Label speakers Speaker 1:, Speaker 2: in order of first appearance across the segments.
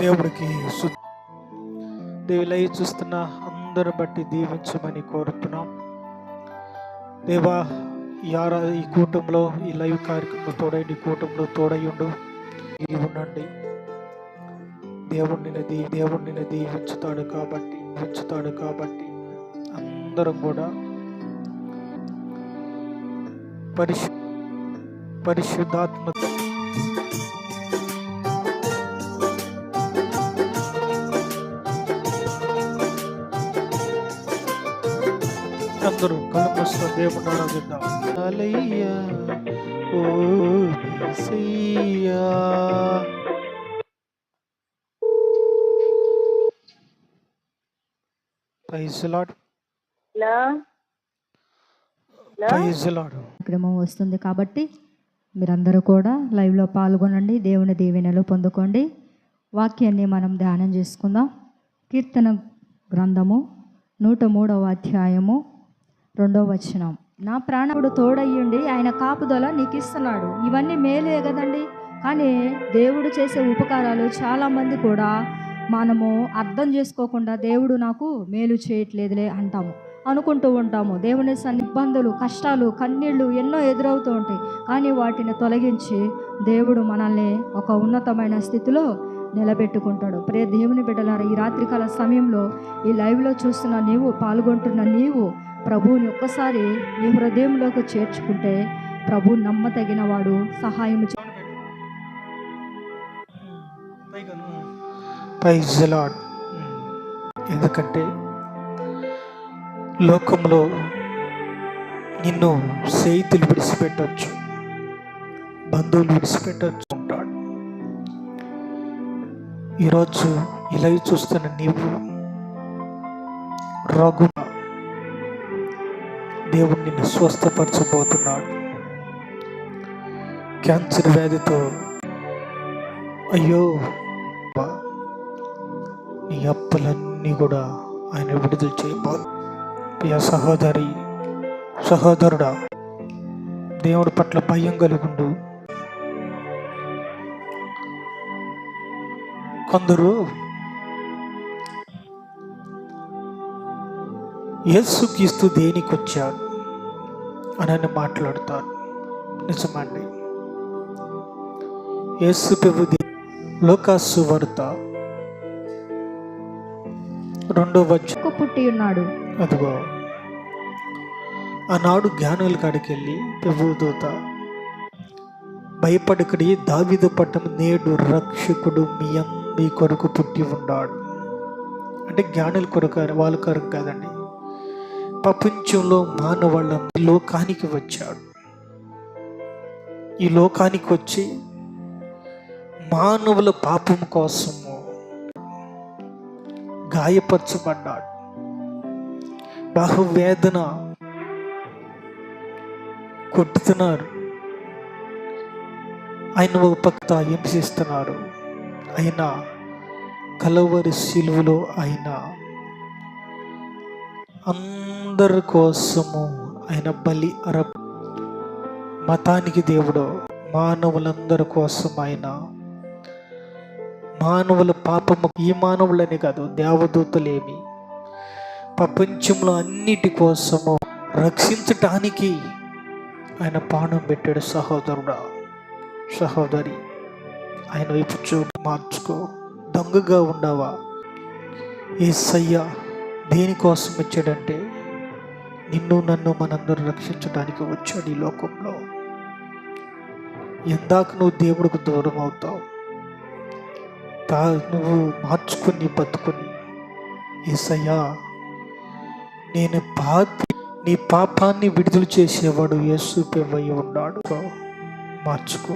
Speaker 1: దేవుడికి దేవులై చూస్తున్న అందరు బట్టి దీవించమని కోరుతున్నాం. దేవా యారా ఈ కూటంలో ఈ లైవ్ కార్యక్రమం తోడైండి ఈ కూటంలో తోడయ్యుండు ఇది ఉండండి. దేవుడిని దీ దేవుడిని దీవించుతాడు కాబట్టి ఉంచుతాడు కాబట్టి అందరం కూడా పరిశు పరిశుద్ధాత్మ అందరూ కలమస్త దేవుని ఆరాధిద్దాం ఓ
Speaker 2: కార్యక్రమం వస్తుంది కాబట్టి మీరందరూ కూడా లైవ్లో పాల్గొనండి దేవుని దీవెనలు పొందుకోండి. వాక్యాన్ని మనం ధ్యానం చేసుకుందాం. కీర్తన గ్రంథము నూట మూడవ అధ్యాయము రెండవ వచనం. నా ప్రాణముడు తోడయ్యుండి ఆయన కాపుదల నీకు ఇస్తున్నాడు ఇవన్నీ మేలే కదండి? కానీ దేవుడు చేసే ఉపకారాలు చాలామంది కూడా మనము అర్థం చేసుకోకుండా దేవుడు నాకు మేలు చేయట్లేదులే అంటాము. అనుకుంటూ ఉంటాము. దేవుని సన్ని ఇబ్బందులు కష్టాలు కన్నీళ్ళు ఎన్నో ఎదురవుతూ ఉంటాయి. కానీ వాటిని తొలగించి దేవుడు మనల్ని ఒక ఉన్నతమైన స్థితిలో నిలబెట్టుకుంటాడు. ప్రే దేవుని బిడ్డలారా ఈ రాత్రికాల సమయంలో ఈ లైవ్లో చూస్తున్న నీవు పాల్గొంటున్న నీవు ప్రభువుని ఒక్కసారి నీ హృదయంలోకి చేర్చుకుంటే ప్రభు నమ్మతగిన వాడు సహాయం చే-
Speaker 1: ఎందుకంటే లోకంలో నిన్ను స్నేహితులు విడిచిపెట్టచ్చు బంధువులు విడిచిపెట్టచ్చు ఉంటాడు ఈరోజు ఇలా చూస్తున్న నీవు రఘు దేవుడు నిన్ను స్వస్థపరచబోతున్నాడు. క్యాన్సర్ వ్యాధితో అయ్యో నీ అప్పులన్నీ కూడా ఆయన విడుదల చేయబోదు ప్రియ సహోదరి సహోదరుడా దేవుడి పట్ల భయం కలుగుండు. కొందరు యేసుక్రీస్తు దేనికి వచ్చాడు అని మాట్లాడతారు. నిజమండి. యేసు ప్రభు దే- లోకాసు వార్త రెండో వచ్చ
Speaker 2: పుట్టి ఉన్నాడు.
Speaker 1: అదిగో. ఆనాడు జ్ఞానుల కాడికి వెళ్ళి ప్రభు దూత భయపడకడి దావిద పట్టం నేడు రక్షకుడు మీ అం- మీ కొరకు పుట్టి ఉన్నాడు. అంటే జ్ఞానుల కొరకు వాళ్ళ కొరకు కాదండి. ప్రపంచంలో మానవాళ్ళ లోకానికి వచ్చాడు. ఈ లోకానికి వచ్చి మానవుల పాపం కోసము గాయపరచబడ్డాడు. బహువేదన కొట్టుతున్నారు. ఆయన ఒక పక్క హింసిస్తున్నారు అయినా కలవరి సిలువలో ఆయన అందరి కోసము ఆయన బలి అర మతానికి దేవుడు మానవులందరి కోసం ఆయన. మానవుల పాపము ఈ మానవులని కాదు దేవదూతలేమి. ప్రపంచంలో అన్నిటి కోసము రక్షించటానికి ఆయన పాణం పెట్టాడు సహోదరుడా సహోదరి. ఆయన వైపు చూపు మార్చుకో. దొంగగా ఉండవా? ఏసయ్య దేనికోసం వచ్చాడంటే నిన్ను నన్ను మనందరూ రక్షించడానికి వచ్చాడు ఈ లోకంలో. ఎందాక నువ్వు దేవుడికి దూరం అవుతావు. తా నువ్వు మార్చుకుని బతుకుని ఏసయ్యా నేను పాపి నీ పాపాన్ని విడుదల చేసేవాడు యేసు పెవ్వయి ఉన్నాడు. మార్చుకో.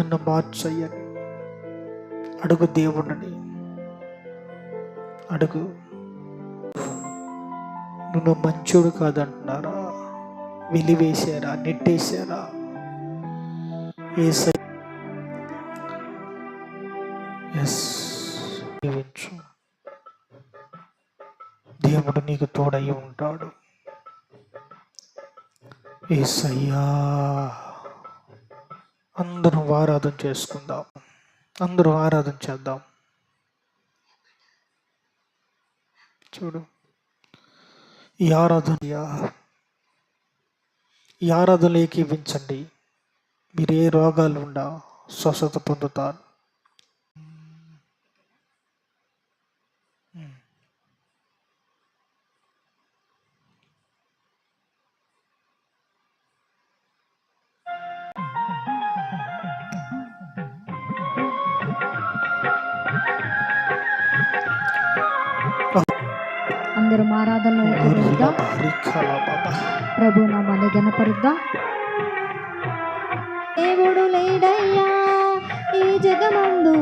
Speaker 1: నన్ను మార్చయ్యని. అడుగు దేవుడిని. అడుగు. నువ్వు మంచోడు కాదంటున్నారా? వెలివేశారా? నెట్టేశారా? ఏసై ఎస్ దేవుడు నీకు తోడై ఉంటాడు. ఏసయ్యా అందరం ఆరాధన చేసుకుందాం. అందరూ ఆరాధన చేద్దాం. చూడు ఈ ఆరాధన ఈ ఆరాధనలు ఏకీవించండి మీరు ఏ రోగాలు ఉండా స్వస్థత పొందుతారు.
Speaker 2: అందరూ ఆరాధనలో ప్రభు నామాన్ని గణపరుద్దాం దేవుడు లేడయ్యా ఈ జగమందు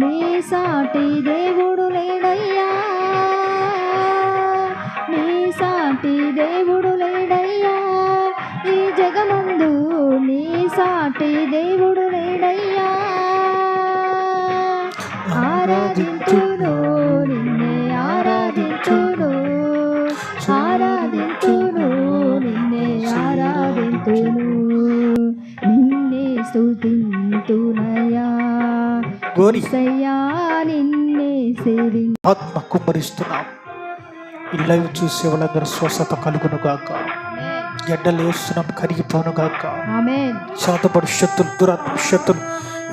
Speaker 2: నీ సాటి దేవుడు లేడయ్యా. నీ సాటి దేవుడు లేడయ్యా ఈ జగమందు నీ సాటి దేవుడు లేడయ్యా. ఆరాధించును సేవి
Speaker 1: ఆత్మ కుమ్మరిస్తున్నాం. ఈ లైవ్ చూసే వాళ్ళందరూ స్వస్థత కలుగును గాక. గడ్డలు వేస్తున్నాం కరిగిపోను గాక. శాతపడు శక్తులు దురాత్మ శక్తులు.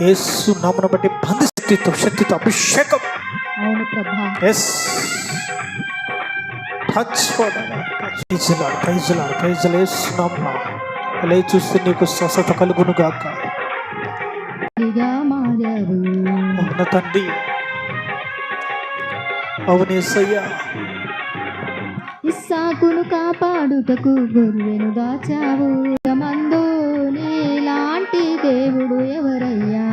Speaker 1: యేసు నామను బట్టి బంధశక్తితో శక్తితో అభిషేకం.
Speaker 2: అవును ప్రభా.
Speaker 1: ఎస్ టచ్ ప్రైజులాడు ప్రైజులాడు ప్రైజులు వేస్తున్నాం అలా చూస్తే నీకు స్వస్థత కలుగును గాక. అవున తండ్రి. అవునేసయ్యా
Speaker 2: ఇస్సాకును కాపాడుటకు గొర్రెను దాచావు. మందు నీలాంటి దేవుడు ఎవరయ్యా?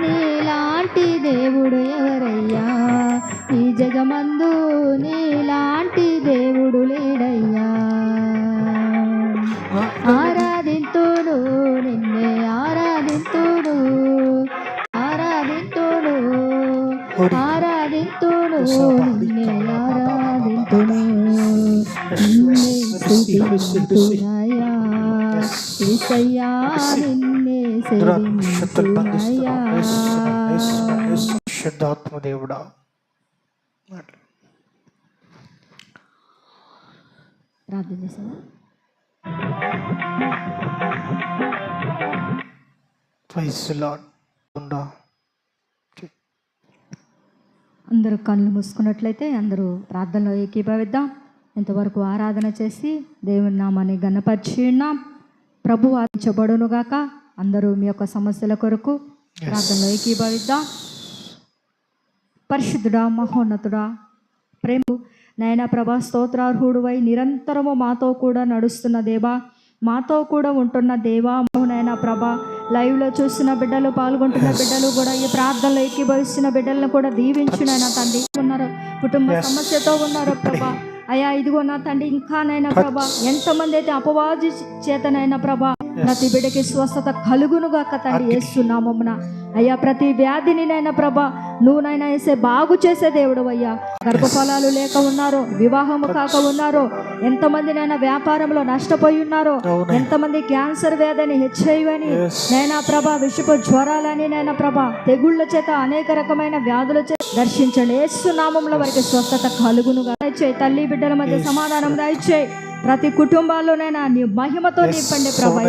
Speaker 2: నీలాంటి దేవుడు ఎవరయ్యా? ఈ జగమందు నీలాంటి దేవుడు లేడయ్యా. ఆరాధింతుడు
Speaker 1: దేవుడా
Speaker 2: ప్రార్థన చేసావా
Speaker 1: ప్రైజులాడ్ ఉండా
Speaker 2: అందరూ కళ్ళు మూసుకున్నట్లయితే అందరూ ప్రార్థనలో ఏకీభవిద్దాం. ఇంతవరకు ఆరాధన చేసి దేవుని నామాన్ని గణపరిచి ఉన్నాం. ప్రభు ఆదించబడునుగాక అందరూ మీ యొక్క సమస్యల కొరకు ప్రార్థనలో ఏకీభవిద్దాం. పరిశుద్ధుడా మహోన్నతుడా ప్రేమ నయన ప్రభా స్తోత్రార్హుడువై నిరంతరము మాతో కూడా నడుస్తున్న దేవా మాతో కూడా ఉంటున్న దేవా నైనా ప్రభా లైవ్లో చూస్తున్న బిడ్డలు పాల్గొంటున్న బిడ్డలు కూడా ఈ ప్రార్థనలో ఏకీభవిస్తున్న బిడ్డలను కూడా దీవించునైనా తండ్రి. ఉన్నారు. కుటుంబ. సమస్యతో ఉన్నారు ప్రభా. అయ్యా ఇదిగో నా తండ్రి ఇంకానైనా ప్రభా ఎంతమంది అయితే అపవాది చేతనైనా ప్రభా ప్రతి బిడ్డకి స్వస్థత కలుగునుగాక తండ్రి వేస్తున్నామమ్మన అయ్యా ప్రతి వ్యాధిని నైనా ప్రభా నువ్వునైనా వేసే బాగు చేసే దేవుడు అయ్యా గర్భఫలాలు లేక ఉన్నారో వివాహము కాక ఉన్నారో ఎంతమందినైనా వ్యాపారంలో నష్టపోయి ఉన్నారో. ఎంతమంది క్యాన్సర్ వ్యాధిని హెచ్ఐవి అని
Speaker 1: Yes.
Speaker 2: నైనా ప్రభా విషపు జ్వరాలని నైనా ప్రభా తెగుళ్ళ చేత అనేక రకమైన వ్యాధుల చేత దర్శించండి. యేసు నామంలో వారికి స్వస్థత కలుగునుగా దయచేయి తల్లి బిడ్డల మధ్య సమాధానం దయచేయి. ప్రతి కుటుంబాల్లోనైనా నీ మహిమతో నింపండి ప్రభా.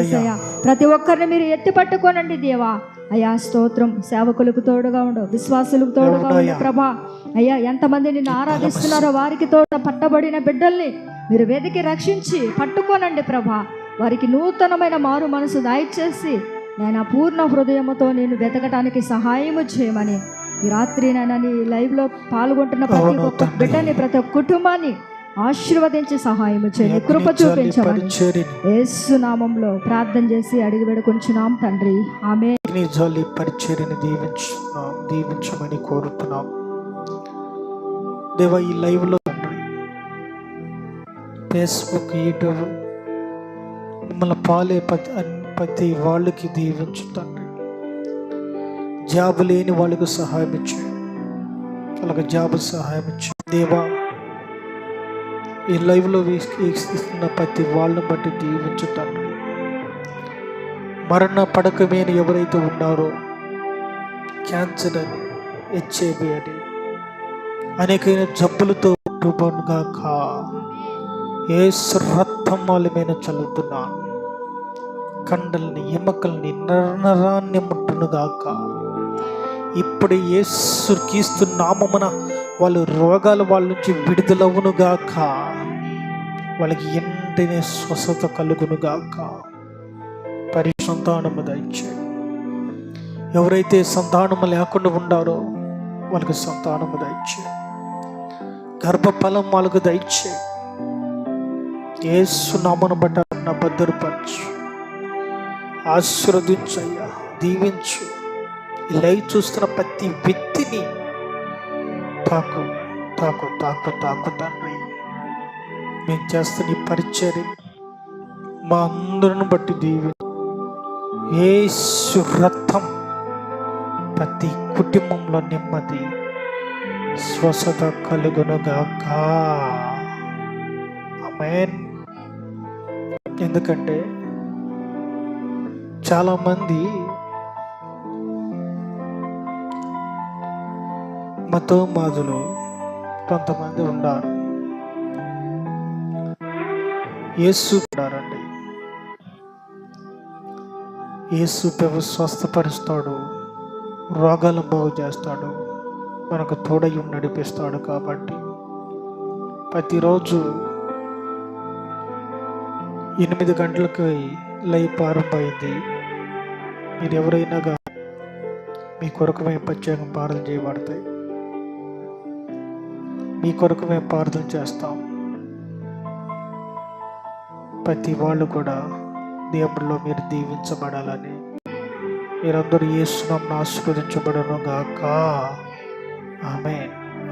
Speaker 2: ప్రతి ఒక్కరిని మీరు ఎత్తి పట్టుకోనండి దేవా. అయ్యా స్తోత్రం. సేవకులకు తోడుగా ఉండు విశ్వాసులకు తోడుగా ఉండు. ప్రభా. అయ్యా ఎంతమంది నిన్ను ఆరాధిస్తున్నారో వారికి తోడ పట్టబడిన బిడ్డల్ని మీరు వెతికి రక్షించి పట్టుకోనండి ప్రభా. వారికి నూతనమైన మారు మనసు దయచేసి నేను పూర్ణ హృదయముతో నేను వెతకటానికి సహాయము చేయమని ఈ రాత్రి నేను నీ లైవ్లో పాల్గొంటున్న ప్రతి ఒక్క. బిడ్డని ప్రతి ఒక్క కుటుంబాన్ని ఆశీర్వదించి సహాయము చేయండి. కృప చూపించమని.
Speaker 1: పరిచర్యని.
Speaker 2: యేసు నామంలో ప్రార్థన చేసి అడిగి వేడుకొంచున్నాం తండ్రి. ఆమె
Speaker 1: నీ జాలి పరిచర్యని దీవించున్నాం దీవించమని కోరుతున్నాం. దేవ ఈ లైవ్లో ఫేస్బుక్ యూట్యూబ్ మిమ్మల్ని పాలే ప్రతి ప్రతి వాళ్ళకి దీవించుతండి జాబ్ లేని వాళ్ళకు సహాయం ఇచ్చు వాళ్ళకి జాబ్ సహాయం ఇచ్చు. దేవా ఈ లైవ్లో వీక్షిస్తున్న ప్రతి వాళ్ళని బట్టి దీవించుతాండ్రి మరణ పడక మీద ఎవరైతే ఉన్నారో? క్యాన్సర్ అని హెచ్ఐవి అని. అనేకైన జబ్బులతో గాక. ఏసు రక్తం వాళ్ళ మీద చల్లుతున్నాను కండల్ని ఎముకల్ని నరనరాన్ని ముట్టునుగాక ఇప్పుడు ఏసు కీస్తు నామమున వాళ్ళు రోగాలు వాళ్ళ నుంచి విడుదలవునుగాక వాళ్ళకి ఎంటనే స్వస్థత కలుగునుగాక పరిసంతానము దయచేయండి ఎవరైతే సంతానము లేకుండా ఉండారో వాళ్ళకి సంతానము దయచే గర్భఫలం వాళ్ళకు దయచే ఏ సునామను బట్ట నా భద్రపరచు ఆశీర్వదించయ్యా దీవించు. లై చూస్తున్న ప్రతి వ్యక్తిని తాకు తాకు తాకు తాకు తండ్రి. మేము చేస్తున్న ఈ పరిచర్య మా అందరిని బట్టి దీవించు. ఏసు రక్తం ప్రతి కుటుంబంలో నెమ్మది స్వస్థత కలుగునుగాక. ఆమేన్. ఎందుకంటే చాలామంది మతో మాదులు కొంతమంది ఉన్నారు. యేసు ఉన్నారు యేసు ప్రభు స్వస్థపరుస్తాడు రోగాలను బాగు చేస్తాడు మనకు తోడయ్యం నడిపిస్తాడు కాబట్టి. ప్రతిరోజు ఎనిమిది గంటలకి లైవ్ ప్రారంభమైంది. మీరు ఎవరైనా మీ కొరకు మేము ప్రత్యేకం ప్రార్థన చేయబడతాయి. మీ కొరకు మేము ప్రార్థన చేస్తాం. ప్రతి వాళ్ళు కూడా దేవుడిలో మీరు దీవించబడాలని. మీరందరూ ఏసునాం ఆశీర్వదించబడను గాక ఆమె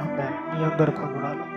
Speaker 1: ఆమె మీ అందరికి వందనాలు.